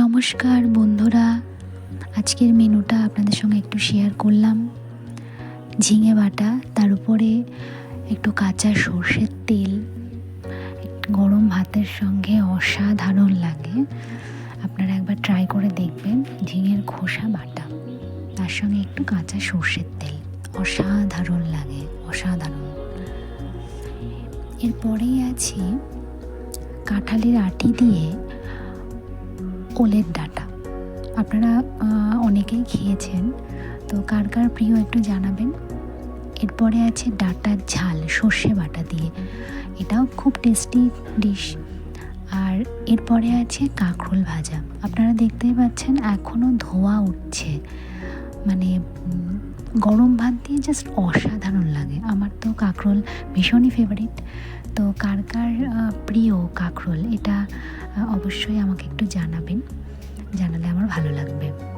নমস্কার বন্ধুরা। আজকের মেনুটা আপনাদের সঙ্গে একটু শেয়ার করলাম। ঝিঙে বাটা, তার উপরে একটু কাঁচা সর্ষের তেল, গরম ভাতের সঙ্গে অসাধারণ লাগে। আপনারা একবার ট্রাই করে দেখবেন ঝিঙের খোসা বাটা। তার সঙ্গে একটু কাঁচা সর্ষের তেল, অসাধারণ লাগে, অসাধারণ। এরপরেই আছে কাঁঠালের আটি দিয়ে ওলের ডাটা। আপনারা অনেকেই খেয়েছেন। তো কার কার প্রিয় একটু জানাবেন? এরপরে আছে ডাটার ঝাল, সর্ষে বাটা দিয়ে। এটাও খুব টেস্টি ডিশ আর এরপরে আছে কাঁকরোল ভাজা। আপনারা দেখতেই পাচ্ছেন এখনও ধোয়া উঠছে। মানে গরম ভাত দিয়ে জাস্ট অসাধারণ লাগে। আমার তো কাঁকরোল ভীষণই ফেভারিট তো কার কার প্রিয় কাঁকরোল? এটা অবশ্যই আমাকে একটু জানাবেন। জানালে আমার ভালো লাগবে।